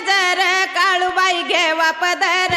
जर काळूबाई घेवा पदर.